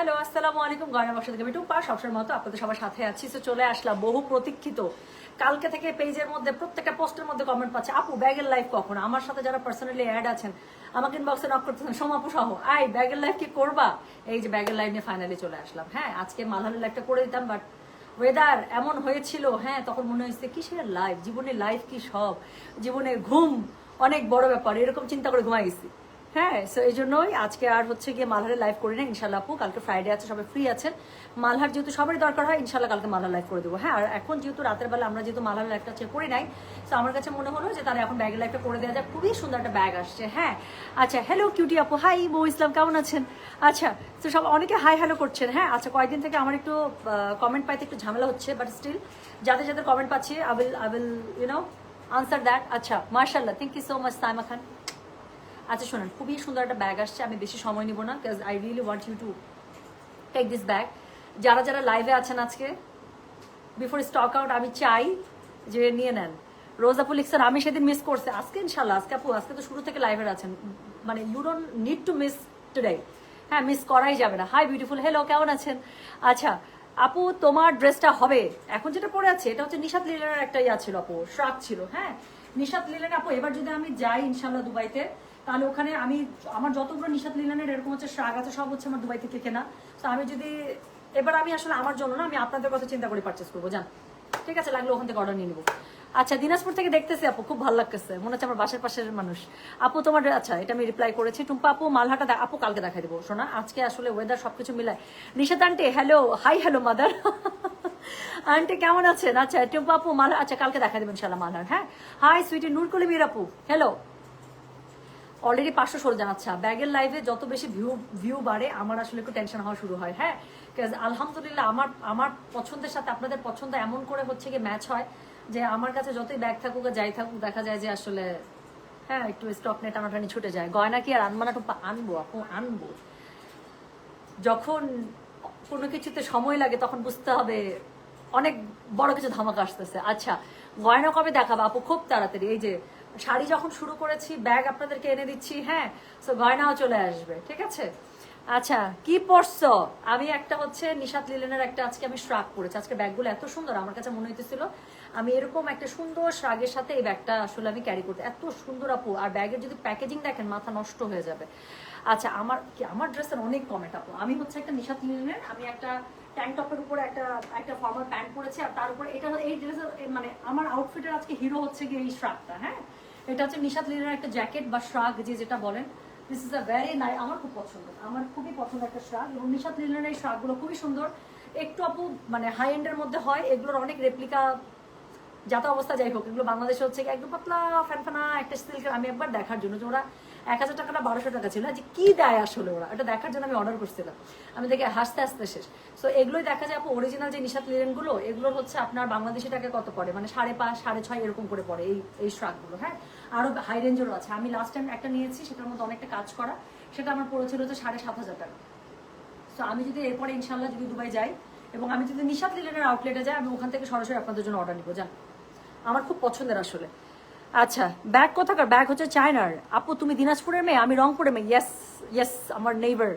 Hello আসসালামু আলাইকুম। গয়না বক্স থেকে টুম্পা। সবসময় মতো আপনাদের সবার সাথে আছি। তো চলে আসলাম বহু প্রতীক্ষিত, কালকে থেকে পেজের মধ্যে প্রত্যেকটা পোস্টের মধ্যে কমেন্ট পাচ্ছে, আপু, ব্যাগের লাইফ কখন? আমার সাথে যারা পার্সোনালি অ্যাড আছেন, আমাকে ইনবক্সে নক করতেছেন সোমাপু সহ আই ব্যাগের লাইফ কি করবা? এই যে ব্যাগের লাইফ নিয়ে ফাইনালি চলে আসলাম। হ্যাঁ আজকে মালহারের লাইফটা করে দিতাম বাট ওয়েদার এমন হয়েছিল হ্যাঁ তখন মনে হয়েছে, কিসের লাইফ জীবনে লাইফ কি সব? জীবনে ঘুম অনেক বড় ব্যাপার। এরকম চিন্তা করে ঘুমাই গেছি। হ্যাঁ সো এই জন্যই আজকে আর হচ্ছে গিয়ে মালহারে লাইভ করি না ইনশাল্লাহ আপু। কালকে ফ্রাইডে আছে, সবাই ফ্রি আছেন। মালহার যেহেতু সবারই দরকার হয় ইনশাল্লাহ কালকে মালহার লাইভ করে দেবো। হ্যাঁ আর এখন যেহেতু রাতের বেলা আমরা যেহেতু মালহার লাইভটা চেক করি নাই তো আমার কাছে মনে হলো যে তারা এখন ব্যাগের লাইভটা করে দেওয়া যায় খুবই সুন্দর একটা ব্যাগ আসছে হ্যাঁ। আচ্ছা হ্যালো কিউটি আপু। হাই বউ ইসলাম, কেমন আছেন? আচ্ছা তো সব অনেকে হাই হ্যালো করছেন হ্যাঁ। আচ্ছা কয়েকদিন থেকে আমার একটু কমেন্ট পাইতে একটু ঝামেলা হচ্ছে বাট স্টিল যাদের যাদের কমেন্ট পাচ্ছি I will I will you know answer that আচ্ছা মার্শাল্লাহ thank you so much Saima Khan. আচ্ছা শোনেন, খুবই সুন্দর একটা ব্যাগ আসছে, আমি বেশি সময় নিব না because I really want you to take this bag যারা যারা লাইভে আছেন আজকে বিফোর স্টক আউট আমি চাই যে নিয়ে নেন। রোজ আপু লিখছেন আমি সেদিন মিস করছি। আজকে ইনশাল্লাহ আজকে আপু, আজকে তো শুরু থেকে লাইভে আছেন। মানে you don't need to miss today হ্যাঁ মিস করাই যাবে না। হাই বিউটিফুল হ্যালো কেমন আছেন? আচ্ছা আপু, তোমার ড্রেসটা হবে। এখন যেটা পরে আছে, এটা হচ্ছে নিশাত লিলেনের একটা ইয়া ছিল আপু শ্রাক ছিল হ্যাঁ? নিশাত লিলেন আপু, এবার যদি আমি যাই ইনশাল্লাহ দুবাইতে তাহলে ওখানে আমি, আমার যতগুলো নিশাত লিলেনের এরকম হচ্ছে শ্রাগ আছে, সব হচ্ছে আমার দুবাই থেকে কেনা তো আমি যদি, এবার আমি আসলে আমার জন্য না, আমি আপনাদের কথা চিন্তা করে পারচেস করব, জান। ঠিক আছে, লাগলে ওখান থেকে অর্ডার নিয়ে নেব। আচ্ছা দিনাজপুর থেকে দেখতেছি আপু, খুব ভালো লাগতেছে। মনে হচ্ছে আমার বাসার পাশের মানুষ। আপু, তোমার আচ্ছা এটা আমি রিপ্লাই করেছি। টুম্পা, আপু, মালহাটা আপু, কালকে দেখাই দেবো। শোনা, আজকে আসলে ওয়েদার সবকিছু মিলায়। Nishat aunty hello hi hello mother aunty কেমন আছেন? আচ্ছা টুম্পা, আপু, মালহা আচ্ছা কালকে দেখা দেবেন ইনশাল্লাহ মালহার হ্যাঁ? হাই সুইটি নূর কলিমির আপু হ্যালো অলরেডি পাঁচশো ষোলো জানাচ্ছে ব্যাগের লাইভে যত বেশি ভিউ ভিউ বাড়ে, আমার আসলে একটু টেনশন হওয়া শুরু হয়। হ্যাঁ আলহামদুলিল্লাহ আমার আমার পছন্দের সাথে আপনাদের পছন্দ এমন করে হচ্ছে কি ম্যাচ হয় যে আমার কাছে যতই ব্যাগ থাকুক যাই থাকুক, দেখা যায় যে আসলে হ্যাঁ একটু স্টক নিয়ে টানাটানি ছুটে যায়। গয়না কি আর আনব না একটু আনব, আপু, আনব। যখন কোনো কিছুতে সময় লাগে, তখন বুঝতে হবে অনেক বড় কিছু ধামাকা আসতেছে। আচ্ছা গয়না কবে দেখাবো? আপু, খুব তাড়াতাড়ি। এই যে শাড়ি যখন শুরু করেছি ব্যাগ আপনাদেরকে এনে দিচ্ছি হ্যাঁ? তো গয়নাও চলে আসবে, ঠিক আছে? আচ্ছা কি পরছো? আমি একটা হচ্ছে নিশাত লিলেনের একটা আজকে আমি শ্রাগ পরেছি। আজকে ব্যাগগুলো এত সুন্দর, আমার কাছে মনে হইতেছিল আমি এরকম একটা সুন্দর শ্রাগের সাথে এই ব্যাগটা আসলে আমি ক্যারি করতে এত সুন্দর আপু, আর ব্যাগের যদি প্যাকেজিং দেখেন, মাথা নষ্ট হয়ে যাবে। আচ্ছা আমার কি আমার ড্রেসের অনেক কমেন্ট আপু। আমি হচ্ছে একটা নিশাত লিলেনের, আমি একটা ট্যাঙ্ক টপের উপরে একটা একটা ফর্মাল প্যান্ট পরেছি, আর তার উপরে এটা এই ড্রেসের মানে আমার আউটফিটের আজকে হিরো হচ্ছে গিয়ে এই শ্রাগটা হ্যাঁ? এটা হচ্ছে নিশাদ লিলেনের একটা জ্যাকেট বা শ্রাগ যে যেটা বলেন। দিস ইজ আ ভেরি নাই আমার খুব পছন্দ। আমার খুবই পছন্দ একটা শ্রাগ এবং নিশাত লিলেনের এই শ্রাগগুলো খুবই সুন্দর। একটু আপু মানে হাই এন্ডের মধ্যে হয়, এগুলোর অনেক রেপ্লিকা যাতা অবস্থা যাই হোক, এগুলো বাংলাদেশে হচ্ছে একদম পাতলা, ফ্যানফানা, একটা সিল্কের আমি একবার দেখার জন্য। যে ওরা এক হাজার টাকা না বারোশো টাকা ছিল। যে কি দেয় আসলে ওরা? এটা দেখার জন্য আমি অর্ডার করছিলাম। আমি দেখে হাসতে হাসতে শেষ। সো এগুলোই দেখা যায় আপু অরিজিনাল যে নিশাত লিলেনগুলো এগুলোর হচ্ছে আপনার বাংলাদেশি টাকা কত পড়ে? মানে সাড়ে পাঁচ সাড়ে ছয় এরকম করে পড়ে এই এই শ্রাকগুলো হ্যাঁ? আরও হাই রেঞ্জেরও আছে। আমি লাস্ট টাইম একটা নিয়েছি, সেটার মধ্যে অনেকটা কাজ করা। সেটা আমার পড়েছিল হচ্ছে সাড়ে সাত হাজার টাকা। সো আমি যদি এরপরে ইনশাল্লাহ যদি দুবাই যাই, এবং আমি যদি নিশাত লিলেনের আউটলেটে যাই, আমি ওখান থেকে সরাসরি আপনাদের জন্য অর্ডার নিবো যান আমার খুব পছন্দের আসলে। আচ্ছা ব্যাগ কোথাকার? ব্যাগ হচ্ছে চায়নার আপু, তুমি দিনাজপুরের মেয়ে, আমি রংপুরের মেয়ে। ইয়েস ইয়েস আমার নেইবার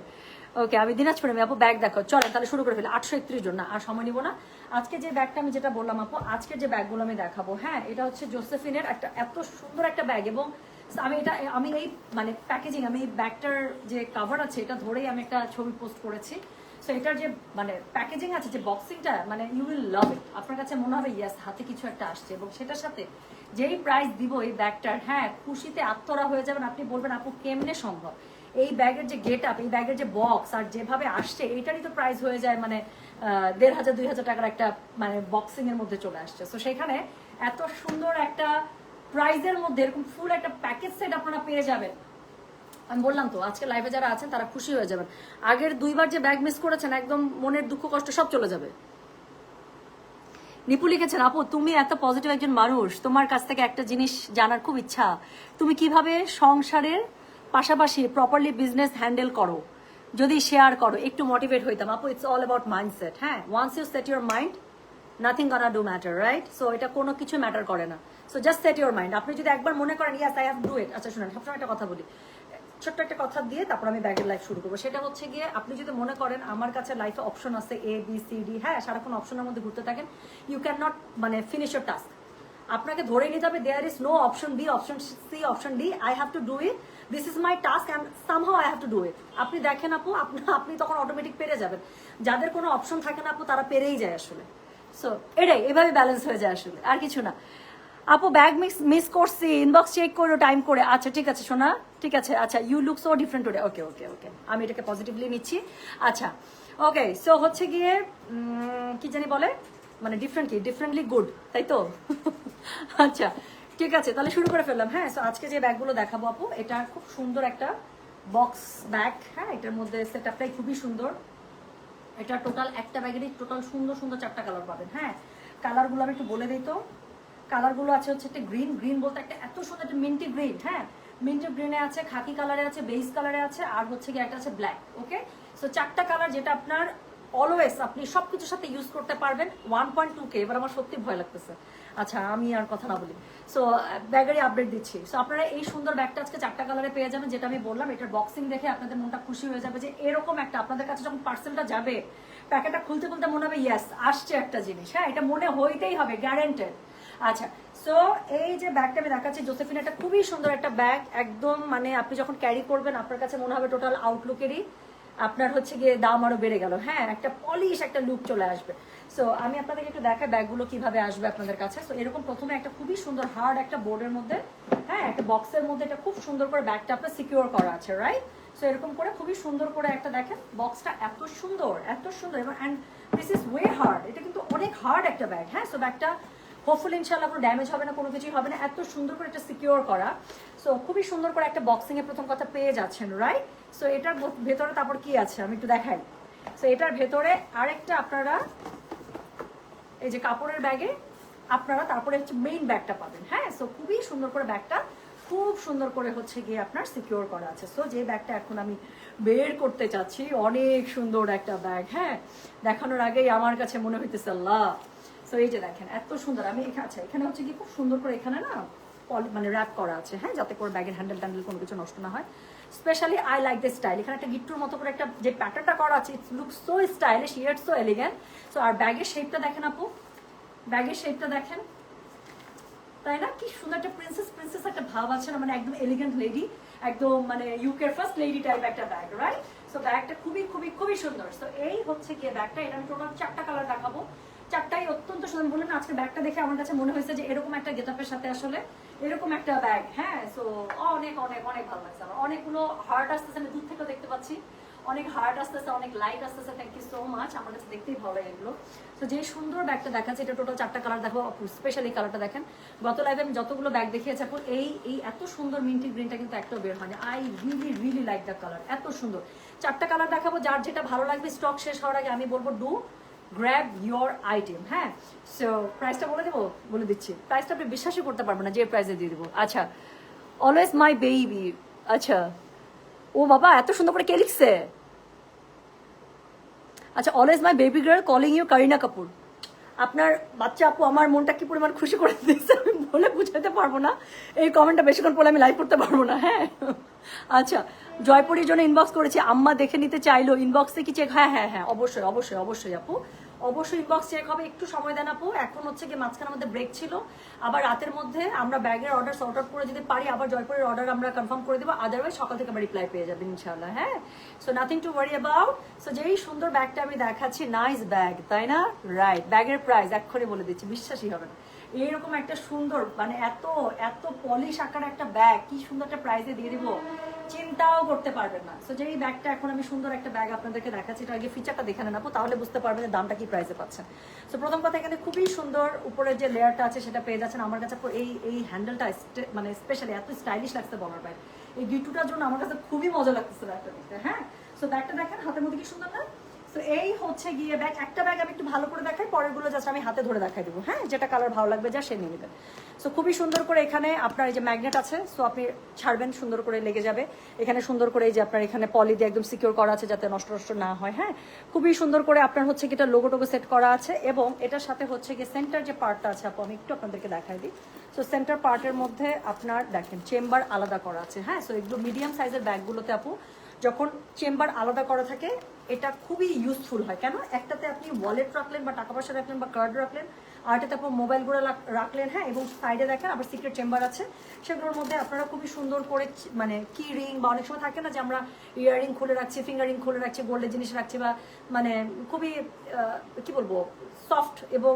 ওকে আমি দিনাজপুরের মেয়ে আপু ব্যাগ দেখো চলেন, তাহলে শুরু করে ফেলি। আটশো একত্রিশ জন। না, আর সময় নিব না। আজকে যে ব্যাগটা আমি যেটা বললাম আপু আজকের যে ব্যাগগুলো আমি দেখাবো হ্যাঁ এটা হচ্ছে জোসেফিনের একটা এত সুন্দর একটা ব্যাগ এবং আমি এটা, আমি এই মানে প্যাকেজিং আমি এই ব্যাগটার যে কাভার আছে, এটা ধরেই আমি একটা ছবি পোস্ট করেছি। সো এটার যে মানে প্যাকেজিং আছে, যে বক্সিংটা মানে ইউ উইল লাভ ইট আপনার কাছে মনে হবে ইয়াস হাতে কিছু একটা আসছে। এবং সেটার সাথে যেই প্রাইস দিব এই ব্যাগটার হ্যাঁ খুশিতে আত্মরা হয়ে যাবেন। আপনি বলবেন, আপু, কেমনে সম্ভব? এই ব্যাগের যে গেট আপ এই ব্যাগের যে বক্স আর যেভাবে আসছে, এইটারই তো প্রাইস হয়ে যায় মানে দেড় হাজার, দুই হাজার টাকার একটা মানে বক্সিং এর মধ্যে চলে আসছে। তো সেখানে এত সুন্দর একটা প্রাইজের মধ্যে এরকম ফুল একটা প্যাকেজ সেট আপনারা পেয়ে যাবেন। আমি বললাম তো, আজকে লাইভে যারা আছেন, তারা খুশি হয়ে যাবেন। আগের দুইবার যে ব্যাগ মিস করেছেন, একদম মনের দুঃখ, কষ্ট সব চলে যাবে। নিপু লিখেছেন, আপু, তুমি এত পজিটিভ একজন মানুষ, তোমার কাছ থেকে একটা জিনিস জানার খুব ইচ্ছা। তুমি কীভাবে সংসারের পাশাপাশি প্রপারলি বিজনেস হ্যান্ডেল করো। যদি শেয়ার করো, একটু মোটিভেট হইতাম। আপু ইটস অল অ্যাবাউট মাইন্ডসেট হ্যাঁ? Once you set your mind nothing can do matter right so এটা কোনো কিছু ম্যাটার করে না। So just set your mind আপনি যদি একবার মনে করেন yes I have do it আচ্ছা শুনেন, সবসময় একটা কথা বলি। ছোট্ট একটা কথা দিয়ে তারপর আমি ব্যাগের লাইফ শুরু করব। সেটা হচ্ছে গিয়ে, আপনি যদি মনে করেন, আমার কাছে লাইফে অপশন আছে এ বি সি ডি হ্যাঁ সারাক্ষণ অপশনের মধ্যে ঘুরতে থাকেন ইউ ক্যান নট মানে ফিনিশ ইউর টাস্ক আপনাকে ধরে নিতে হবে there is no option B option C option D I have to do it this is my task and somehow I have to do it আপনি দেখেন আপু, আপনি তখন অটোমেটিক পেরে যাবেন। যাদের কোনো অপশন থাকে না আপু, তারা পেরেই যায় আসলে। সো এটাই, এভাবে ব্যালেন্স হয়ে যায় আসলে, আর কিছু না। আপু ব্যাগ মিস মিস করছি ইনবক্স চেক করো টাইম করে। আচ্ছা ঠিক আছে শোনা ঠিক আছে আচ্ছা you look so different today okay okay okay আমি এটাকে পজিটিভলি নিচ্ছি। আচ্ছা ওকে সো হচ্ছে গিয়ে কি জানি বলে? মানে ডিফারেন্ট কি? ডিফারেন্টলি গুড তাই তো? আচ্ছা ঠিক আছে, তাহলে শুরু করে ফেললাম। হ্যাঁ আজকে যে ব্যাগগুলো দেখাবো আপু, এটা খুব সুন্দর একটা বক্স ব্যাগ হ্যাঁ এটার মধ্যে সেট আপটাই খুবই সুন্দর। এটা টোটাল একটা ব্যাগেরই টোটাল সুন্দর সুন্দর চারটা কালার পাবেন হ্যাঁ। কালারগুলো আমি একটু বলে দিই তো। কালারগুলো আছে হচ্ছে একটা গ্রিন গ্রিন বলতে একটা এত সুন্দর একটা মিন্টি গ্রিন হ্যাঁ। মিন্টি গ্রিনে আছে খাকি কালারে আছে বেস কালারে আছে, আর হচ্ছে গিয়ে একটা আছে ব্ল্যাক ওকে সো চারটা কালার যেটা আপনার অলওয়েজ আপনি সবকিছুর সাথে ইউজ করতে পারবেন ওয়ান পয়েন্ট টু কে এবার আমার সত্যি ভয় লাগতেছে। আচ্ছা আমি আর কথা না বলি। সো ব্যাগেরই আপডেট দিচ্ছি। সো আপনারা এই সুন্দর ব্যাগটা আজকে চারটা কালারে পেয়ে যাবেন, যেটা আমি বললাম, এটার বক্সিং দেখে আপনাদের মনটা খুশি হয়ে যাবে যে এরকম একটা, আপনাদের কাছে যখন পার্সেলটা যাবে প্যাকেটটা খুলতে খুলতে মনে হবে ইয়েস আসছে একটা জিনিস। হ্যাঁ এটা মনে হইতেই হবে গ্যারেন্টেড আচ্ছা সো এই যে ব্যাগটা আমি দেখাচ্ছি জোসেফিন একটা খুবই সুন্দর একটা ব্যাগ একদম মানে আপনি যখন ক্যারি করবেন, আপনার কাছে মনে হবে টোটাল আউটলুকেরই আপনার হচ্ছে গিয়ে দাম আরও বেড়ে গেল। হ্যাঁ একটা পলিশ একটা লুক চলে আসবে। সো আমি আপনাদেরকে একটু দেখাই ব্যাগগুলো কীভাবে আসবে আপনাদের কাছে। সো এরকম প্রথমে একটা খুবই সুন্দর হার্ড একটা বোর্ডের মধ্যে হ্যাঁ একটা বক্সের মধ্যে এটা খুব সুন্দর করে ব্যাগটা আপনার সিকিউর করা আছে রাইট সো এরকম করে খুবই সুন্দর করে একটা দেখেন বক্সটা এত সুন্দর এত সুন্দর এবং and this is way hard এটা কিন্তু অনেক হার্ড একটা ব্যাগ হ্যাঁ? সো ব্যাগটা হোপফুলি ইনশাল্লাহ কোনো ড্যামেজ হবে না, কোনো কিছুই হবে না। এত সুন্দর করে এটা সিকিউর করা। সো খুবই সুন্দর করে একটা বক্সিং এর প্রথম কথা পেয়ে যাচ্ছেন রাইট সো এটার ভেতরে তারপর কি আছে? আমি একটু দেখাই। সো এটার ভেতরে আরেকটা আপনারা এই যে কাপড়ের ব্যাগে আপনারা তারপরে হচ্ছে মেইন ব্যাগটা পাবেন। হ্যাঁ সো খুবই সুন্দর করে ব্যাগটা, খুব সুন্দর করে হচ্ছে গিয়ে আপনার সিকিউর করা আছে। সো যে ব্যাগটা এখন আমি বের করতে চাচ্ছি, অনেক সুন্দর একটা ব্যাগ হ্যাঁ। দেখানোর আগেই আমার কাছে মনে হইতেছে, আল্লাহ! সো এই যে দেখেন, এত সুন্দর। আমি এখানে আচ্ছা এখানে হচ্ছে কি খুব সুন্দর করে এখানে না মানে র্যাপ করা আছে হ্যাঁ যাতে করে ব্যাগের হ্যান্ডেল ট্যান্ডেল কোনো কিছু নষ্ট না হয়। Specially I like the style এখানে একটা গিট্টুর মতো করে একটা যে প্যাটার্নটা করা আছে it's look so stylish yet so elegant so আর ব্যাগের শেপটা দেখেন আপু। ব্যাগের শেপটা দেখেন। তাই না? কি সুন্দর একটা প্রিন্সেস প্রিন্সেস একটা ভাব আছে না মানে একদম এলিগেন্ট লেডি একদম মানে ইউকের ফার্স্ট লেডি টাইপ একটা ব্যাগ রাইট সো ব্যাগটা খুবই খুবই খুবই সুন্দর। সো এই হচ্ছে গিয়ে ব্যাগটা এটা আমি টোটাল চারটা কালার দেখাবো। চারটাই অত্যন্ত সুন্দর। বললেন না, আজকে ব্যাগটা দেখে আমার কাছে মনে হয়েছে যে এরকম একটা গেটআপের সাথে আসলে এরকম একটা ব্যাগ হ্যাঁ? সো অনেক অনেক অনেক ভালো লাগছে আমার। অনেকগুলো হার্ট আসতেছে আমি দূর থেকেও দেখতে পাচ্ছি। অনেক হার্ট আসতেছে অনেক লাইট আসতেছে থ্যাংক ইউ সো মাচ আমার কাছে দেখতেই ভালো লাগে এগুলো। তো যে সুন্দর ব্যাগটা দেখাচ্ছে এটা টোটাল চারটা কালার দেখো স্পেশালি কালারটা দেখেন। গত লাইভে আমি যতগুলো ব্যাগ দেখিয়েছি আপু এই এই এত সুন্দর মিন্টি গ্রিনটা কিন্তু একটাও বের হয়নি। I really really like the colour এত সুন্দর। চারটা কালার দেখাবো যার যেটা ভালো লাগবে স্টক শেষ হওয়ার আগে আমি বলব ডু গ্র্যাব ইয়োর আইটেম হ্যাঁ? সো প্রাইসটা বলে দেবো, বলে দিচ্ছি। প্রাইসটা আপনি বিশ্বাসই করতে পারবেন না যে প্রাইসে দিয়ে দেবো। আচ্ছা অলওয়েজ মাই বেবি আচ্ছা ও বাবা, এত সুন্দর করে কে লিখছে? আচ্ছা always my baby girl calling you Kareena Kapoor আপনার বাচ্চা আপু আমার মনটা কি পরিমাণ খুশি করে দিয়েছে আমি বলে বুঝাতে পারব না। এই কমেন্টটা বেশিক্ষণ পড়লে আমি লাইভ করতে পারব না হ্যাঁ? আচ্ছা জয়পুরের জন্য ইনবক্স করেছি। আম্মা দেখে নিতে চাইলো। ইনবক্সে কি চেক হ্যাঁ হ্যাঁ হ্যাঁ অবশ্যই অবশ্যই অবশ্যই আপু। অবশ্যই ইনবক্স চেক হবে, একটু সময় দেন আপু। এখন হচ্ছে কি মাঝখানে আমাদের ব্রেক ছিল। আবার রাতের মধ্যে আমরা ব্যাগের অর্ডার সর্ট আউট করে যদি পারি, আবার জয়পুরের অর্ডার আমরা কনফার্ম করে দেবো। আদারওয়াইজ সকাল থেকে আমরা রিপ্লাই পেয়ে যাবেন ইনশাল্লাহ হ্যাঁ? So nothing to worry about so যেই সুন্দর ব্যাগটা আমি দেখাচ্ছি নাইস ব্যাগ তাই না? রাইট ব্যাগের প্রাইস এক্ষুনি বলে দিচ্ছি, বিশ্বাসই হবে না। এইরকম একটা সুন্দর মানে এত এত পলিশ আকার একটা ব্যাগ কি সুন্দর একটা প্রাইসে দিয়ে দিব, চিন্তাও করতে পারবেন না। সো যেই ব্যাগটা এখন আমি সুন্দর একটা ব্যাগ আপনাদেরকে দেখাচ্ছি, এটা আগে ফিচারটা দেখে নেব তাহলে বুঝতে পারবেন যে দামটা কি প্রাইসে পাচ্ছেন। সো প্রথম কথা, এখানে খুবই সুন্দর উপরের যে লেয়ারটা আছে, সেটা পেয়ে যাচ্ছেন। আমার কাছে এই এই হ্যান্ডেলটা মানে স্পেশালি এত স্টাইলিশ লাগছে বলার বাইরে। এই গিটুটার জন্য আমার কাছে খুবই মজা লাগতেছে ব্যাগটা দেখতে হ্যাঁ? সো ব্যাগটা দেখেন, হাতের মধ্যে কি সুন্দর না? তো এই হচ্ছে গিয়ে ব্যাগ একটা ব্যাগ আমি একটু ভালো করে দেখাই, পরেরগুলো জাস্ট আমি হাতে ধরে দেখাই দেবো হ্যাঁ? যেটা কালার ভালো লাগবে, যা সে নিয়ে নেবেন সো খুবই সুন্দর করে এখানে আপনার এই যে ম্যাগনেট আছে সো আপনি ছাড়বেন, সুন্দর করে লেগে যাবে। এখানে সুন্দর করে এই যে আপনার এখানে পলি দিয়ে একদম সিকিউর করা আছে, যাতে নষ্ট নষ্ট না হয় হ্যাঁ? খুবই সুন্দর করে আপনার হচ্ছে কি এটা লোগো টোগো সেট করা আছে, এবং এটার সাথে হচ্ছে কি সেন্টার যে পার্টটা আছে, আপু, আমি একটু আপনাদেরকে দেখাই দিই। সো সেন্টার পার্টের মধ্যে আপনার দেখেন চেম্বার আলাদা করা আছে হ্যাঁ? সো এগুলো মিডিয়াম সাইজের ব্যাগগুলোতে আপু যখন চেম্বার আলাদা করা থাকে, এটা খুবই ইউজফুল হয়। কেন? একটাতে আপনি ওয়ালেট রাখলেন বা টাকা পয়সা রাখলেন বা কার্ড রাখলেন আরটাতে আপনার মোবাইলগুলো রাখ- রাখলেন হ্যাঁ এবং সাইডে দেখেন আবার সিক্রেট চেম্বার আছে। সেগুলোর মধ্যে আপনারা খুবই সুন্দর করে মানে কি রিং বা অনেক সময় থাকে না যে আমরা ইয়াররিং খুলে রাখছি ফিঙ্গার খুলে রাখছি গোল্ডের জিনিস রাখছি বা মানে খুবই কি বলব সফট এবং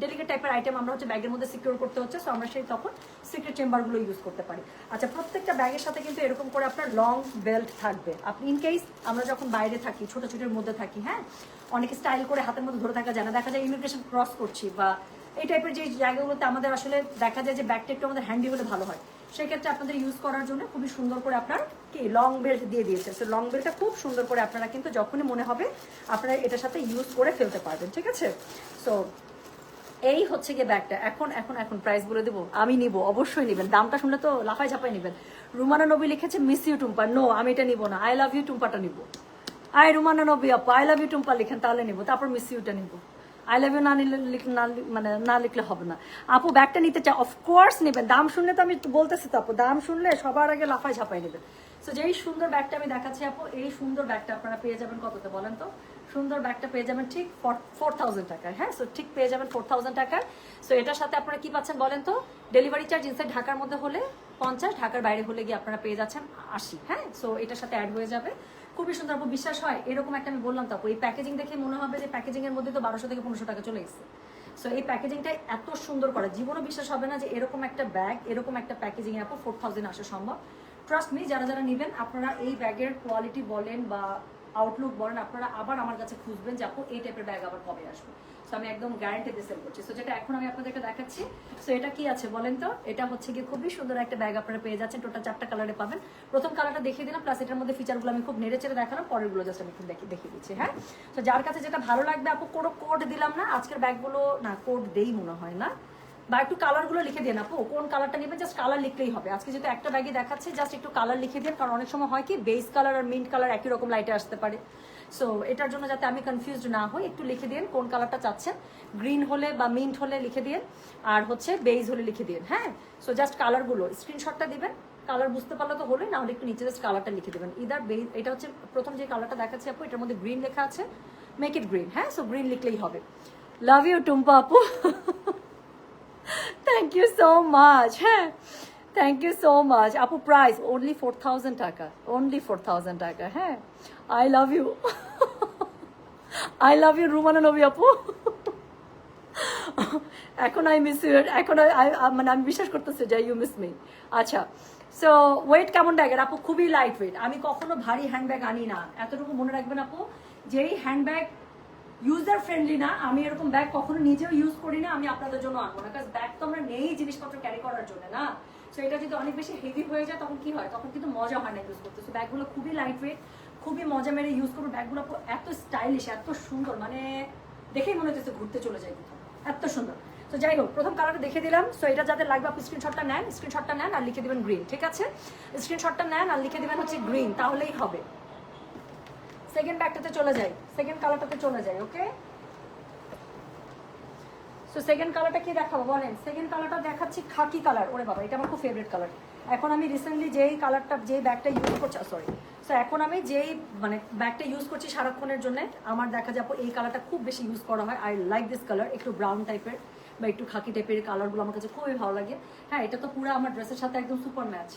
ডেলিকেট টাইপের আইটেম আমরা হচ্ছে ব্যাগের মধ্যে সিকিউর করতে হচ্ছে সো আমরা সেই তখন সিক্রেট চেম্বারগুলো ইউজ করতে পারি। আচ্ছা প্রত্যেকটা ব্যাগের সাথে কিন্তু এরকম করে আপনার লং বেল্ট থাকবে। আপনি ইন কেস আমরা যখন বাইরে থাকি, ছোট ছোটোর মধ্যে থাকি হ্যাঁ অনেকে স্টাইল করে হাতের মধ্যে ধরে থাকা যায় না। দেখা যায় ইমিগ্রেশন ক্রস করছি বা এই টাইপের যে জায়গাগুলোতে আমাদের আসলে দেখা যায় যে ব্যাগটা একটু আমাদের হ্যান্ডি হলে ভালো হয়। সেক্ষেত্রে আপনাদের ইউজ করার জন্য খুবই সুন্দর করে আপনার কি লং বেল্ট দিয়ে দিয়েছে। তো লং বেল্টটা খুব সুন্দর করে আপনারা কিন্তু যখনই মনে হবে আপনারা এটার সাথে ইউজ করে ফেলতে পারবেন, ঠিক আছে? সো এই হচ্ছে গিয়ে ব্যাগটা এখন এখন এখন প্রাইস বলে দেবো। আমি নিব, অবশ্যই নেবেন। দামটা শুনলে তো লাফাই ঝাপাই নেবেন। রুমানা নবী লিখেছে মিস ইউ টুম্পা। নো আমি এটা নিব না। আই লাভ ইউ টুম্পাটা নিব। আই রুমানা নবী আপু আই লাভ ইউ টুম্পা, লিখেন, তাহলে নিব। তারপর মিস ইউটা নিব। আই লাভ ইউ না নিলে না মানে না লিখলে হবে না। আপু ব্যাগটা নিতে চাই অফকোর্স নেবেন। দাম শুনলে তো আমি বলতেছি তো আপু, দাম শুনলে সবার আগে লাফাই ঝাপাই নেবেন। সো যেই সুন্দর ব্যাগটা আমি দেখাচ্ছি আপু, এই সুন্দর ব্যাগটা আপনারা পেয়ে যাবেন কততে বলেন তো? সুন্দর ব্যাগটা পেয়ে যাবেন ঠিক ফোর থাউজেন্ড টাকায় হ্যাঁ? সো ঠিক পেয়ে যাবেন ফোর থাউজেন্ড টাকার সো এটার সাথে আপনারা কি পাচ্ছেন বলেন তো? ডেলিভারি চার্জ ইনসাইড ঢাকার মধ্যে হলে পঞ্চাশ, ঢাকার বাইরে হলে গিয়ে আপনারা পেয়ে যাচ্ছেন আশি হ্যাঁ? সো এটার সাথে অ্যাড হয়ে যাবে। খুবই সুন্দর আপু, বিশ্বাস হয়, এরকম একটা আমি বললাম তারপর এই প্যাকেজিং দেখে মনে হবে যে প্যাকেজিং এর মধ্যে তো বারোশো থেকে পনেরোশো টাকা চলে এসেছে। সো এই প্যাকেজিংটা এত সুন্দর করা, জীবনও বিশ্বাস হবে না যে এরকম একটা ব্যাগ এরকম একটা প্যাকেজিং আপু ফোর থাউজেন্ড আসা সম্ভব। ট্রাস্ট মি যারা যারা নেবেন, আপনারা এই ব্যাগের কোয়ালিটি বলেন বা আউটলুক বলেন, আপনারা আবার আমার কাছে খুঁজবেন যে আপু এই টাইপের ব্যাগ আবার কবে আসবে। সো আমি একদম গ্যারান্টি দিয়ে সেল করছি। সো যেটা এখন আমি আপনাদেরকে দেখাচ্ছি সো এটা কি আছে বলেন তো? এটা হচ্ছে গিয়ে খুবই সুন্দর একটা ব্যাগ আপনারা পেয়ে যাচ্ছেন। টোটাল চারটা কালারে পাবেন। প্রথম কালারটা দেখিয়ে দিলাম প্লাস এটার মধ্যে ফিচারগুলো আমি খুব নেড়ে চেড়ে দেখালাম, পরেরগুলো জাস্ট আমি দেখিয়ে দিচ্ছি হ্যাঁ? তো যার কাছে যেটা ভালো লাগবে, আপু, কোনো কোড দিলাম না। আজকের ব্যাগগুলো না কোড দেই মনে হয় না। বা একটু কালারগুলো লিখে দিন, আপু, কোন কালারটা নেবেন? জাস্ট কালার লিখলেই হবে। আজকে যেহেতু একটা ব্যাগে দেখাচ্ছে জাস্ট একটু কালার লিখে দিন, কারণ অনেক সময় হয় কি বেস কালার আর মিন্ট কালার একই রকম লাইটে আসতে পারে। সো এটার জন্য যাতে আমি কনফিউজড না হই, একটু লিখে দিন কোন কালারটা চাচ্ছেন। গ্রিন হলে বা মিন্ট হলে লিখে দিন আর হচ্ছে বেজ হলে লিখে দিন হ্যাঁ? সো জাস্ট কালারগুলো স্ক্রিনশটটা দিবেন কালার বুঝতে পারলে তো হলোই না হলে একটু নিচে জাস্ট কালারটা লিখে দেবেন। ইদার বেজ এটা হচ্ছে প্রথম যে কালারটা দেখাচ্ছে আপু, এটার মধ্যে গ্রিন লেখা আছে মেক ইট গ্রিন হ্যাঁ? সো গ্রিন লিখলেই হবে। লাভ ইউ টুম্পা আপু। থ্যাংক ইউ সো মাচ হ্যাঁ? থ্যাংক ইউ সো মাচ আপু প্রাইস অনলি ফোর থাউজেন্ড টাকা অনলি ফোর থাউজেন্ড টাকা হ্যাঁ I love you I love you Rumana Nabi আপু এখন আই মিস ইউ এখন I- মানে আমি বিশ্বাস করতেছি যে ইউ মিস মি আচ্ছা সো ওয়েট কেমন ব্যাগের আপু খুবই লাইট ওয়েট আমি কখনো ভারী হ্যান্ডব্যাগ আনি না এতটুকু মনে রাখবেন আপু যেই হ্যান্ডব্যাগ ইউজার ফ্রেন্ডলি না আমি এরকম ব্যাগ কখনো নিজেও ইউজ করি না আমি আপনাদের জন্য আনব না ব্যাগ তো আমরা নেই জিনিসপত্র ক্যারি করার জন্য না। সো এটা যদি অনেক বেশি হেভি হয়ে যায়, তখন কি হয়? তখন কিন্তু মজা হয় না ইউজ করতে। সো ব্যাগগুলো খুবই লাইট ওয়েট খুবই মজা মেরে ইউজ করব। ব্যাগগুলো এত স্টাইলিশ এত সুন্দর মানে দেখেই মনে হচ্ছে ঘুরতে চলে যায় কোথাও। এত সুন্দর। তো যাই হোক, প্রথম কালারটা দেখে দিলাম। সো এটা যাদের লাগবে, আপনি স্ক্রিনশটটা নেন স্ক্রিনশটটা নেন আর লিখে দেবেন গ্রিন ঠিক আছে? স্ক্রিনশটটা নেন আর লিখে দেবেন হচ্ছে গ্রিন তাহলেই হবে। সেকেন্ড ব্যাগটাতে চলে যাই। সেকেন্ড কালারটাতে চলে যাই ওকে সো সেকেন্ড কালারটা কি দেখাবো বলেন? সেকেন্ড কালারটা দেখাচ্ছি খাকি কালার ওরে বাবা, এটা আমার খুব ফেভারিট কালার এখন আমি রিসেন্টলি যেই কালারটা যেই ব্যাগটা ইউজ করছি সরি সো এখন আমি যেই মানে ব্যাগটা ইউজ করছি সারাক্ষণের জন্য, আমার দেখা যাব এই কালারটা খুব বেশি ইউজ করা হয়। আই লাইক দিস কালার একটু ব্রাউন টাইপের বা একটু খাকি টাইপের কালারগুলো আমার কাছে খুবই ভালো লাগে। হ্যাঁ এটা তো পুরো আমার ড্রেসের সাথে একদম সুপার ম্যাচ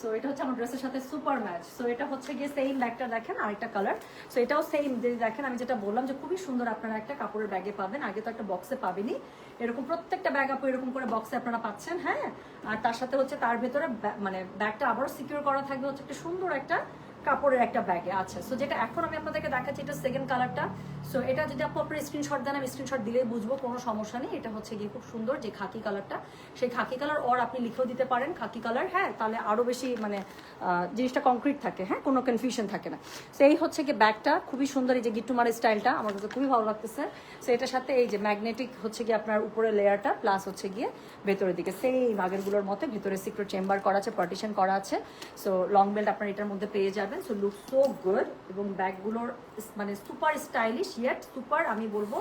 সো এটা হচ্ছে আমার ড্রেসের সাথে সুপার ম্যাচ সো এটা হচ্ছে গিয়ে সেম ব্যাগটা দেখেন, আরেকটা কালার সো এটাও সেম দেখেন, আমি যেটা বললাম যে খুবই সুন্দর আপনারা একটা কাপড়ের ব্যাগে পাবেন। আগে তো একটা বক্সে পাবেনি এরকম প্রত্যেকটা ব্যাগ আপু এরকম করে বক্সে আপনারা পাচ্ছেন হ্যাঁ? আর তার সাথে হচ্ছে তার ভেতরে মানে ব্যাগটা আবারও সিকিউর করা থাকবে হচ্ছে একটা সুন্দর একটা কাপড়ের একটা ব্যাগে আচ্ছা সো যেটা এখন আমি আপনাদেরকে দেখাচ্ছি, এটা সেকেন্ড কালারটা সো এটা যদি আপু আপনার স্ক্রিনশট দেন, আমি স্ক্রিনশট দিলেই বুঝব, কোনো সমস্যা নেই। এটা হচ্ছে গিয়ে খুব সুন্দর যে খাকি কালারটা সেই খাকি কালার ওর আপনি লিখেও দিতে পারেন খাকি কালার হ্যাঁ তাহলে আরও বেশি মানে জিনিসটা কংক্রিট থাকে হ্যাঁ কোনো কনফিউশন থাকে না। সো এই হচ্ছে গিয়ে ব্যাগটা খুবই সুন্দর এই যে গিট্টুমার স্টাইলটা আমার কাছে খুবই ভালো লাগতেছে। সো এটার সাথে এই যে ম্যাগনেটিক হচ্ছে গিয়ে আপনার উপরে লেয়ারটা প্লাস হচ্ছে গিয়ে ভেতরের দিকে। সেই আগেরগুলোর মতো ভেতরে সিক্রেট চেম্বার করা আছে পার্টিশন করা আছে। সো লং বেল্ট আপনার এটার মধ্যে পেয়ে যাবেন। সো লুক সো গুড এবং ব্যাগগুলোর মানে সুপার স্টাইলিশ ইয়েট সুপার আমি বলব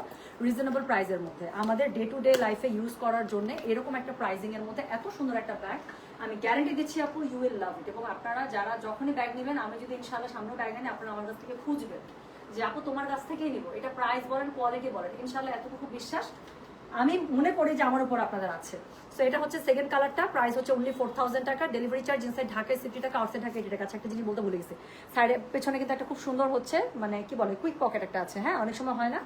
রিজনেবল প্রাইসের মধ্যে। আমাদের ডে টু ডে লাইফে ইউজ করার জন্য এরকম একটা প্রাইসিং এর মধ্যে এত সুন্দর একটা ব্যাগ আমি গ্যারান্টি দিচ্ছি আপু ইউ উইল লাভ ইট এবং আপনারা যারা যখনই ব্যাগ নেবেন, আমি যদি ইনশাল্লাহ সামনে ব্যাগ নেন আপনারা আমার কাছ থেকে খুঁজবেন যে, আপু, তোমার কাছ থেকেই নিবো। এটা প্রাইস বলেন কোয়ালিটি বলেন। ইনশাল্লাহ এতটুকু বিশ্বাস আমি মনে করি যে আমার উপর আপনাদের আছে। সো এটা হচ্ছে সেকেন্ড কালারটা প্রাইস হচ্ছে অনলি ফোর থাউজেন্ড টাকা ডেলিভারি চার্জ ইনসাইড ঢাকায় সিফটি টাকা আউটসাইড ঢাকা এইটি টাকা আচ্ছা, একটা জিনিস বলতে ভুলে গেছি। সাইডে পেছনে কিন্তু একটা খুব সুন্দর হচ্ছে মানে কি বলে কুইক পকেট একটা আছে হ্যাঁ? অনেক সময় হয় না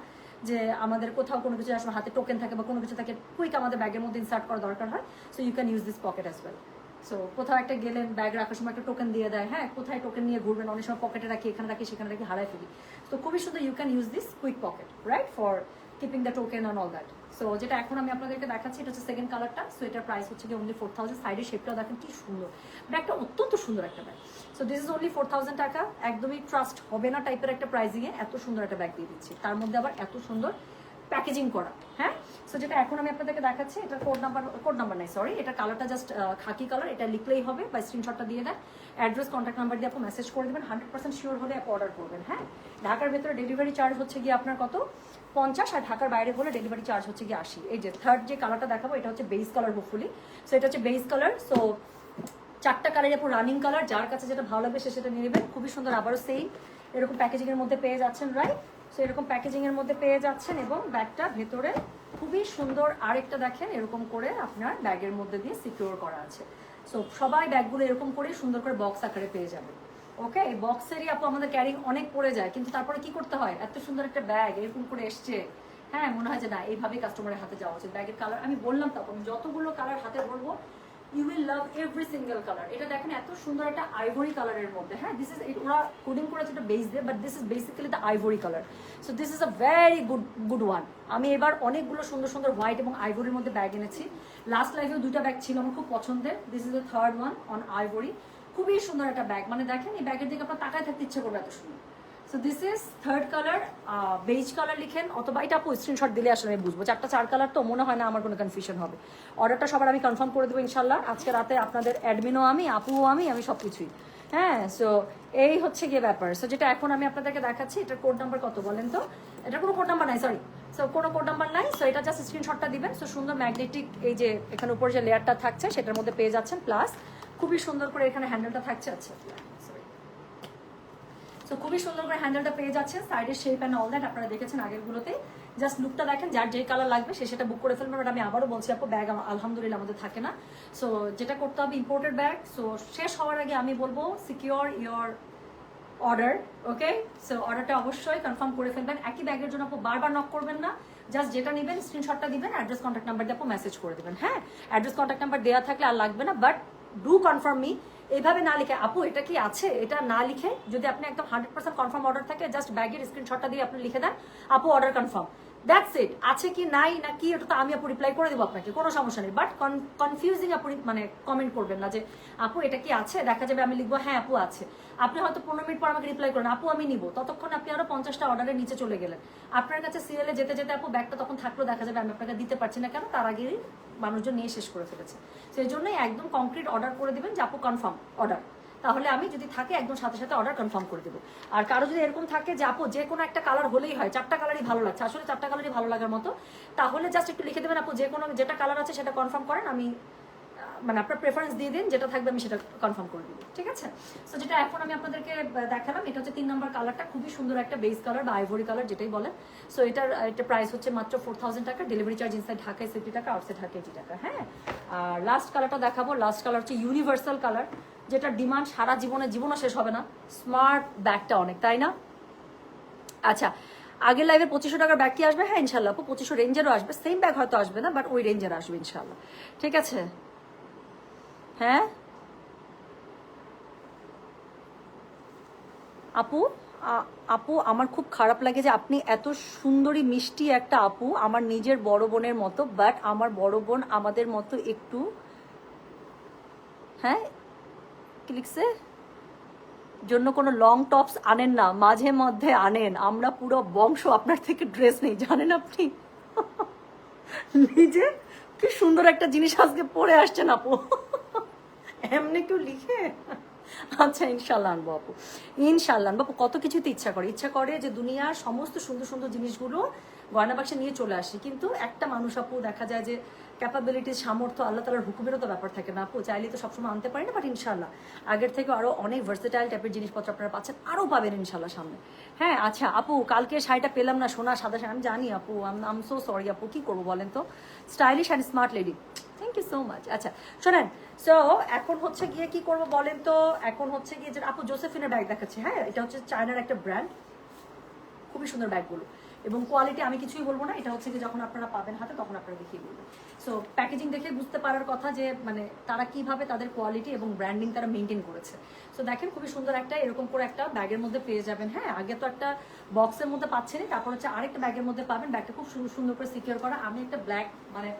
যে আমাদের কোথাও কোনো কিছু আসলে হাতে টোকেন থাকে বা কোনো কিছু থাকে কুইক আমাদের ব্যাগের মধ্যে ইনসার্ট করা দরকার হয়। So you can use this pocket as well so কোথাও একটা গেলেন ব্যাগ রাখার সময় একটা টোকেন দিয়ে দেয় হ্যাঁ? কোথায় টোকেন নিয়ে ঘুরবেন অনেক সময় পকেটে রাখি এখানে রাখি সেখানে রাখি হারাই ফেলি। তো খুবই সুন্দর you can use this quick pocket right for keeping the token on all that so যেটা এখন আমি আপনাদেরকে দেখাচ্ছি, এটা হচ্ছে সেকেন্ড কালারটা সো এটার প্রাইস হচ্ছে কি অনলি ফোর থাউজেন্ড সাইডের শেপটাও দেখেন কি সুন্দর। ব্যাগটা অত্যন্ত সুন্দর একটা bag so this is only four thousand টাকা। একদমই ট্রাস্ট হবে না টাইপের একটা প্রাইজিংয়ে এত সুন্দর একটা ব্যাগ দিয়ে দিচ্ছি। তার মধ্যে আবার এত সুন্দর প্যাকেজিং করা। হ্যাঁ? সো যেটা এখন আমি আপনাদেরকে দেখাচ্ছি এটা কোড নাম্বার কোড নাম্বার নাই সরি এটা কালারটা জাস্ট খাকি কালার এটা লিখলেই হবে বা স্ক্রিনশটটা দিয়ে দেন। অ্যাড্রেস কন্ট্যাক্ট নাম্বার দিয়ে আপনি মেসেজ করে দেবেন। হান্ড্রেড পার্সেন্ট শিওর হলে অর্ডার করবেন। হ্যাঁ? ঢাকার ভেতরে ডেলিভারি চার্জ হচ্ছে গিয়ে আপনার কত? পঞ্চাশ আর ঢাকার বাইরে হলে ডেলিভারি চার্জ হচ্ছে গিয়ে আশি। এই যে থার্ড যে কালারটা দেখাবো, এটা হচ্ছে বেস কালার হোপফুলি সো এটা হচ্ছে বেস কালার সো চারটা কালার পুরো রানিং কালার যার কাছে যেটা ভালো লাগবে সে সেটা নিয়ে নেবেন। খুবই সুন্দর, আবারও সেই এরকম প্যাকেজিং এর মধ্যে পেয়ে যাচ্ছেন রাইট সো এরকম প্যাকেজিং এর মধ্যে পেয়ে যাচ্ছেন এবং ব্যাগটা ভেতরে খুবই সুন্দর আরেকটা দেখেন, এরকম করে আপনার ব্যাগের মধ্যে দিয়ে সিকিউর করা আছে। সো সবাই ব্যাগগুলো এরকম করে সুন্দর করে বক্স আকারে পেয়ে যাবে ওকে বক্সেরই আপু আমাদের ক্যারিং অনেক পড়ে যায়, কিন্তু তারপরে কি করতে হয়? এত সুন্দর একটা ব্যাগ এরকম করে এসছে। হ্যাঁ মনে হয় যে না, এইভাবেই কাস্টমারের হাতে যাওয়া উচিত। ব্যাগের কালার আমি বললাম তখন যতগুলো কালার হাতে বলব you will love every single colour এটা দেখেন, এত সুন্দর একটা আইভরি কালারের মধ্যে। হ্যাঁ দিস ইজ ওরা কোডিং করেছে একটা বেস দিয়ে but this is basically the ivory colour so this is a very good good one আমি এবার অনেকগুলো সুন্দর সুন্দর হোয়াইট এবং আইভরির মধ্যে ব্যাগ এনেছি। লাস্ট লাইফেও দুটা ব্যাগ ছিল আমার খুব পছন্দের। This is the third one on ivory খুবই সুন্দর একটা ব্যাগ মানে দেখেন, এই ব্যাগের দিকে আপনার তাকায় থাকতে ইচ্ছে করবে এত সুন্দর। So this is third colour beige colour লিখেন, অথবা এটা আপু স্ক্রিনশট দিলে আসলে আমি বুঝব। চারটা চার কালার তো মনে হয় না আমার কোনো কনফিউশন হবে। অর্ডারটা সবার আমি কনফার্ম করে দেবো ইনশাল্লাহ আজকে রাতে আপনাদের অ্যাডমিনও আমি, আপুও আমি আমি সব কিছুই হ্যাঁ সো এই হচ্ছে গিয়ে ব্যাপার। সো যেটা এখন আমি আপনাদেরকে দেখাচ্ছি, এটার কোড নাম্বার কত বলেন তো? এটার কোনো কোড নাম্বার নাই সরি সো কোনো কোড নাম্বার নাই সো এটা জাস্ট স্ক্রিনশটটা দিবেন। সো সুন্দর ম্যাগনেটিক এই যে এখানে উপরে যে লেয়ারটা থাকছে, সেটার মধ্যে পেয়ে যাচ্ছেন প্লাস খুবই সুন্দর করে এখানে হ্যান্ডেলটা থাকছে। আচ্ছা. সো খুবই সুন্দর করে হ্যান্ডেলটা পেয়ে যাচ্ছেন সাইডের শেপ অ্যান্ড অল দ্যাট আপনারা দেখেছেন আগের গুলোতে জাস্ট লুকটা দেখেন, যার যে কালার লাগবে, সে সেটা বুক করে ফেলবেন বাট আমি আবারও বলছি, আপু ব্যাগ আলহামদুলিল্লাহ আমাদের থাকে না। সো যেটা করতে হবে ইম্পোর্টেড ব্যাগ সো শেষ হওয়ার আগে আমি বলব secure your order okay so অর্ডারটা অবশ্যই কনফার্ম করে ফেলবেন। একই ব্যাগের জন্য আপু বারবার নক করবেন না। জাস্ট যেটা নেবেন স্ক্রিনশটটা দিবেন অ্যাড্রেস কন্ট্যাক্ট নাম্বার দিয়ে আপু মেসেজ করে দেবেন হ্যাঁ? অ্যাড্রেস কন্ট্যাক্ট নাম্বার দেওয়া থাকলে আর লাগবে না বাট ডু কনফার্ম মি এইভাবে না লিখে, আপু, এটা কি আছে? এটা না লিখে যদি আপনি একদম হান্ড্রেড পার্সেন্ট কনফার্ম অর্ডার থাকে জাস্ট ব্যাগের স্ক্রিনশটটা দিয়ে আপনি লিখে দেন, আপু অর্ডার কনফার্ম দ্যাটস ইট আছে কি, নাই, না কি, এটা তো আমি আপু রিপ্লাই করে দেবো আপনাকে, কোনো সমস্যা নেই। বাট কনফিউজিং আপু মানে কমেন্ট করবেন না যে, আপু, এটা কি আছে? দেখা যাবে আমি লিখব হ্যাঁ আপু, আছে। আপনি হয়তো পনেরো মিনিট পর আমাকে রিপ্লাই করেন, আপু, আমি নিব। ততক্ষণ আপনি আরও পঞ্চাশটা অর্ডারের নিচে চলে গেলেন। আপনার কাছে সিরিয়ালে যেতে যেতে আপু ব্যাগটা তখন থাকলেও দেখা যাবে আমি আপনাকে দিতে পারছি না কেন, তার আগেই মানুষজন নিয়ে শেষ করে ফেলেছে। সেই জন্যই একদম কংক্রিট অর্ডার করে দেবেন যে আপু কনফার্ম অর্ডার তাহলে আমি যদি থাকে একদম সাথে সাথে অর্ডার কনফার্ম করে দেবো। আর কারও যদি এরকম থাকে যে আপু যে কোনো একটা কালার হলেই হয়, চারটা কালারই ভালো লাগছে, আসলে চারটা কালারই ভালো লাগার মতো, তাহলে জাস্ট একটু লিখে দেবেন আপু যে কোনো যেটা কালার আছে সেটা কনফার্ম করেন, আমি মানে আপনার প্রেফারেন্স দিয়ে দিন, যেটা থাকবে আমি সেটা কনফার্ম করে দিব, ঠিক আছে? সো যেটা এখন আমি আপনাদেরকে দেখালাম, এটা হচ্ছে তিন নম্বর কালারটা খুবই সুন্দর একটা বেস কালার বা আইভরি কালার যেটাই বলেন। সো এটার এটা প্রাইস হচ্ছে মাত্র ফোর থাউজেন্ড টাকা ডেলিভারি চার্জ ইনসাইড ঢাকায় সিফটি টাকা আউটসাইড ঢাকা এইটি টাকা হ্যাঁ? আর লাস্ট কালারটা দেখাবো লাস্ট কালার হচ্ছে ইউনিভার্সাল কালার যেটা ডিমান্ড সারা জীবনে, জীবনও শেষ হবে না। স্মার্ট ব্যাগটা অনেক, তাই না? আচ্ছা আগের লাইভে পঁচিশশো টাকার ব্যাগ কি আসবে? হ্যাঁ ইনশাল্লাহ পঁচিশশো রেঞ্জেরও আসবে সেম ব্যাগ হয়তো আসবে না বাট ওই রেঞ্জের আসবে, ইনশাল্লাহ, ঠিক আছে? হ্যাঁ? আপু? আপু, আমার খুব খারাপ লাগে যে আপনি এত সুন্দরী, মিষ্টি একটা আপু, আমার নিজের বড় বোনের মতো বাট আমার বড় বোন আমাদের মতো একটু হ্যাঁ? কি লিখছে? জন্য কোনো লং টপস আনেন না, মাঝে মধ্যে আনেন। আমরা পুরো বংশ আপনার থেকে ড্রেস নেই, জানেন আপনি? নিজে? কি সুন্দর একটা জিনিস আজকে পরে আসছেন আপু। এমনি কেউ লিখে? আচ্ছা ইনশাল্লাহ আনব আপু। ইনশাল্লাহ আনব কত কিছুতে ইচ্ছা করে। ইচ্ছা করে যে দুনিয়ার সমস্ত সুন্দর সুন্দর জিনিসগুলো গয়না বাক্সে নিয়ে চলে আসি। কিন্তু একটা মানুষ আপু, দেখা যায় যে ক্যাপাবিলিটির সামর্থ্য, আল্লাহ তালার হুকুমেরও তো ব্যাপার থাকে না আপু। চাইলে তো সবসময় আনতে পারি না বাট ইনশাল্লাহ। আগের থেকে আরও অনেক ভার্সেটাইল টাইপের জিনিসপত্র আপনারা পাচ্ছেন আরও পাবেন ইনশাল্লাহ সামনে। হ্যাঁ আচ্ছা আপু কালকে শাড়িটা পেলাম না, সোনা, সাদা শাড়ি, আমি জানি আপু আম সো সরি আপু, কি করব বলেন তো? Stylish and smart lady thank you so much আচ্ছা শোনেন সো এখন হচ্ছে গিয়ে কি করব বলেন তো? এখন হচ্ছে গিয়ে যে আপু জোসেফিনের ব্যাগ দেখাচ্ছি হ্যাঁ? এটা হচ্ছে চায়নার একটা ব্র্যান্ড খুবই সুন্দর ব্যাগগুলো। এবং কোয়ালিটি আমি কিছুই বলব না, এটা হচ্ছে কি যখন আপনারা পাবেন হাতে, তখন আপনারা দেখিয়ে বলবেন। সো প্যাকেজিং দেখে বুঝতে পারার কথা যে মানে তারা কীভাবে তাদের কোয়ালিটি এবং ব্র্যান্ডিং তারা মেনটেন করেছে। সো দেখেন, খুবই সুন্দর একটা, এরকম করে একটা ব্যাগের মধ্যে পেয়ে যাবেন হ্যাঁ? আগে তো একটা বক্সের মধ্যে পাচ্ছেনই, তারপর হচ্ছে আরেকটা ব্যাগের মধ্যে পাবেন। ব্যাগটা খুব সুন্দর সুন্দর করে সিকিউর করা। আমি একটা ব্ল্যাক মানে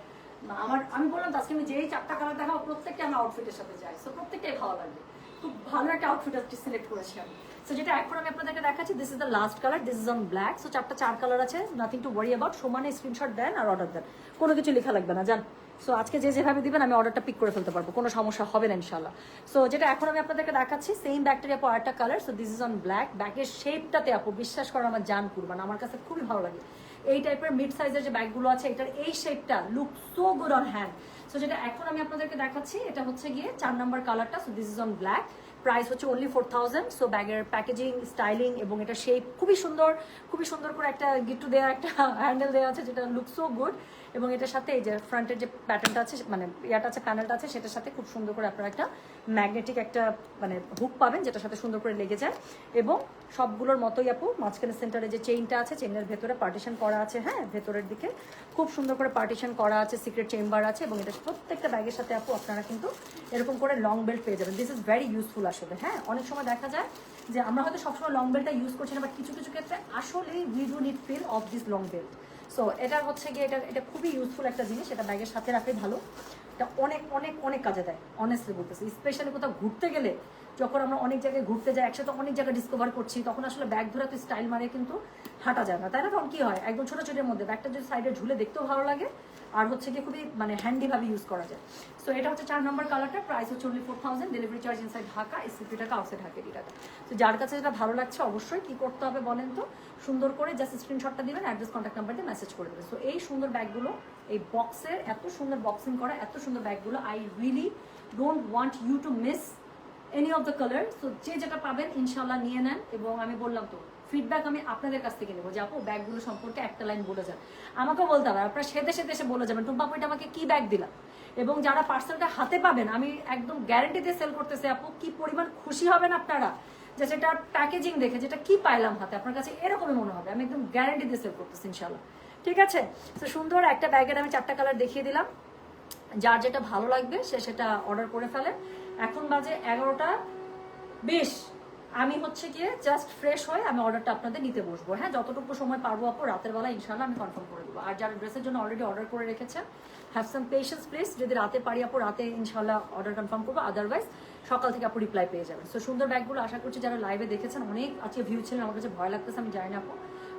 আমার, আমি বললাম তো আজকে আমি যেই চারটা কালার দেখাবো, প্রত্যেকটা আমার আউটফিটের সাথে যাই সো প্রত্যেকটাই ভালো লাগবে। খুব ভালো একটা আউটফিট আজকে সিলেক্ট করেছি আমি। সো যেটা এখন আমি আপনাদেরকে দেখাচ্ছি this is the last colour this is on black so চারটা চার কালার আছে নাথিং টু ওয়ারি অ্যাবাউট সমানে স্ক্রিনশট দেন আর অর্ডার দেন। কোনো কিছু লেখা লাগবে না, জান। সো আজকে যে যেভাবে দিবেন, আমি অর্ডারটা পিক করে ফেলতে পারব। কোনো সমস্যা হবে না ইনশাল্লাহ সো যেটা এখন আমি আপনাদেরকে দেখাচ্ছি সেম ব্যাকটেরিয়া আপু আরেকটা colour so this is on black ব্যাগের শেপটাতে আপু, বিশ্বাস করা আমার জান কুরবান। আমার কাছে খুবই ভালো লাগে। এই টাইপের মিড সাইজের যে ব্যাগগুলো আছে, এটার এই শেপটা look so good on hand so যেটা এখন আমি আপনাদেরকে দেখাচ্ছি, এটা হচ্ছে গিয়ে চার নাম্বার কালারটা so this is on black price হচ্ছে অনলি ফোর থাউজেন্ড সো ব্যাগের প্যাকেজিং স্টাইলিং এবং এটা শেপ খুবই সুন্দর খুবই সুন্দর করে একটা গিট্টু দেওয়া একটা হ্যান্ডেল দেওয়া আছে যেটা লুক সো গুড এবং এটার সাথে এই যে ফ্রন্টের যে প্যাটার্নটা আছে মানে ইয়াটা আছে প্যানেলটা আছে, সেটার সাথে খুব সুন্দর করে আপনারা একটা ম্যাগনেটিক একটা মানে হুক পাবেন যেটার সাথে সুন্দর করে লেগে যায়। এবং সবগুলোর মতোই আপু, মাঝখানে সেন্টারে যে চেইনটা আছে চেইনের ভেতরে পার্টিশন করা আছে হ্যাঁ ভেতরের দিকে খুব সুন্দর করে পার্টিশন করা আছে সিক্রেট চেম্বার আছে এবং এটা প্রত্যেকটা ব্যাগের সাথে আপু আপনারা কিন্তু এরকম করে লং বেল্ট পেয়ে যাবেন। দিস ইজ ভেরি ইউজফুল আসলে হ্যাঁ? অনেক সময় দেখা যায় যে আমরা হয়তো সবসময় লং বেল্টটা ইউজ করছি না বাট কিছু কিছু ক্ষেত্রে আসলেই we do need feel of this long belt so এটা হচ্ছে গিয়ে এটা এটা খুবই ইউজফুল একটা জিনিস, এটা ব্যাগের সাথে রাখাই ভালো। এটা অনেক অনেক অনেক কাজে দেয় অনেস্টলি বলতেছি। স্পেশালি কোথাও ঘুরতে গেলে, যখন আমরা অনেক জায়গায় ঘুরতে যাই, একসাথে অনেক জায়গায় ডিসকভার করছি, তখন আসলে ব্যাগ ধরে তো স্টাইল মারে কিন্তু হাঁটা যায় না। তাই না তখন কি হয়? একদম ছোটো ছোটোর মধ্যে ব্যাগটা যদি সাইডে ঝুলে দেখতেও ভালো লাগে আর হচ্ছে কি খুবই মানে হ্যান্ডি ভাবে ইউজ করা যায়। সো এটা হচ্ছে চার নম্বর কালারটা প্রাইস হচ্ছে only four thousand delivery charge inside Dhaka ACP টাকা আউটসাইড ঢাকা এটি টাকা তো যার কাছে যেটা ভালো লাগছে অবশ্যই কি করতে হবে বলেন তো? সুন্দর করে জাস্ট স্ক্রিনশটটা দিবেন অ্যাড্রেস কন্ট্যাক্ট নাম্বার দিয়ে মেসেজ করে দেবেন। সো এই সুন্দর ব্যাগগুলো, এই বক্সের এত সুন্দর বক্সিং করা এত সুন্দর ব্যাগগুলো I really don't want you to miss any of the colour so যে যেটা পাবেন ইনশাল্লাহ নিয়ে নেন। এবং আমি বললাম তো ফিডব্যাক আমি আপনাদের কাছ থেকে নেব। যে আপু, ব্যাগগুলো সম্পর্কে একটা লাইন বলে যান। আমাকে বলতে হবে, আপনারা সেদে সেদে এসে বলে যাবেন, টুম্পা, আপু, এটা আমাকে কি ব্যাগ দিলাম এবং যারা পার্সেলটা হাতে পাবেন, আমি একদম গ্যারেন্টি দিয়ে সেল করতেছি, আপু, কি পরিমাণ খুশি হবেন আপনারা? যে সেটা প্যাকেজিং দেখে, যেটা কি পাইলাম হাতে, আপনার কাছে এরকমই মনে হবে, আমি একদম গ্যারেন্টি দিয়ে সেল করতেছি ইনশাল্লাহ ঠিক আছে? তো সুন্দর একটা ব্যাগের আমি চারটা কালার দেখিয়ে দিলাম। যার যেটা ভালো লাগবে, সে সেটা অর্ডার করে ফেলে। এখন বাজে এগারোটা বেশ। আমি হচ্ছে গিয়ে জাস্ট ফ্রেশ হয়ে আমি অর্ডারটা আপনাদের নিতে বসবো। হ্যাঁ যতটুকু সময় পারব আপু, রাতের বেলা ইনশাল্লাহ আমি কনফার্ম করে দেবো। আর যারা ড্রেসের জন্য অলরেডি অর্ডার করে রেখেছেন হ্যাভ সাম পেশেন্স প্লিজ যদি রাতে পারি আপু, রাতে ইনশাল্লাহ অর্ডার কনফার্ম করব। আদারওয়াইজ সকাল থেকে আপু রিপ্লাই পেয়ে যাবেন। সো সুন্দর ব্যাগগুলো আশা করছি যারা লাইভে দেখেছেন, অনেক আজকে ভিউ ছিলেন আমার কাছে ভয় লাগতেছে, আমি জানি না আপু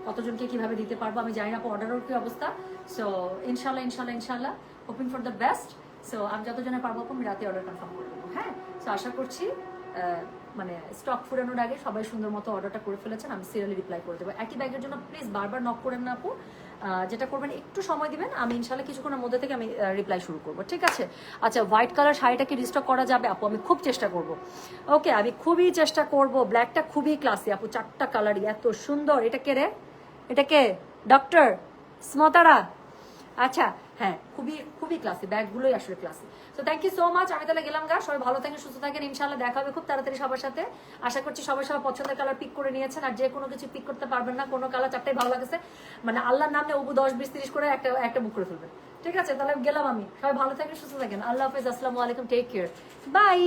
কতজনকে কীভাবে দিতে পারব, আমি জানি না আপু অর্ডারের কি অবস্থা। সো ইনশাল্লাহ ইনশাল্লাহ ইনশাল্লাহ hoping for the best so আমি যতজনে পারব আপু, আমি রাতে অর্ডার কনফার্ম করে দেবো। হ্যাঁ? সো আশা করছি মানে স্টক ফুরানোর আগে সবাই সুন্দর মতো অর্ডারটা করে ফেলেছেন, আমি সিরিয়ালি রিপ্লাই করে দেবো। একই ব্যাগের জন্য প্লিজ বারবার নক করেন না আপু। যেটা করবেন, একটু সময় দিবেন, আমি ইনশাল্লাহ কিছুক্ষণের মধ্যে থেকে আমি রিপ্লাই শুরু করব, ঠিক আছে? আচ্ছা হোয়াইট কালার শাড়িটা কি রিস্টক করা যাবে? আপু, আমি খুব চেষ্টা করব। ওকে আমি খুবই চেষ্টা করব। ব্ল্যাকটা খুবই ক্লাসি আপু, চারটা কালারই এত সুন্দর। এটা কে রে? এটা কে? ডক্টর স্মতারা? আচ্ছা হ্যাঁ খুবই খুবই ক্লাসি ব্যাগগুলোই আসলে ক্লাসি তো থ্যাংক ইউ সো মাচ আমি তাহলে গেলাম গা। সবাই ভালো থাকেন, সুস্থ থাকেন। ইনশাল্লাহ দেখা হবে খুব তাড়াতাড়ি সবার সাথে। আশা করছি সবাই সবার পছন্দের কালার পিক করে নিয়েছেন। আর যে কোনো কিছু পিক করতে পারবেন না, কোনো কালার চারটাই ভালো লাগছে। মানে আল্লাহর নামে ওবু দশ, বিশ, তিরিশ করে একটা একটা বুক করে ফেলবেন। ঠিক আছে? তাহলে গেলাম আমি। সবাই ভালো থাকেন, সুস্থ থাকেন। আল্লাহ হাফেজ। আসসালামু আলাইকুম। Take care bye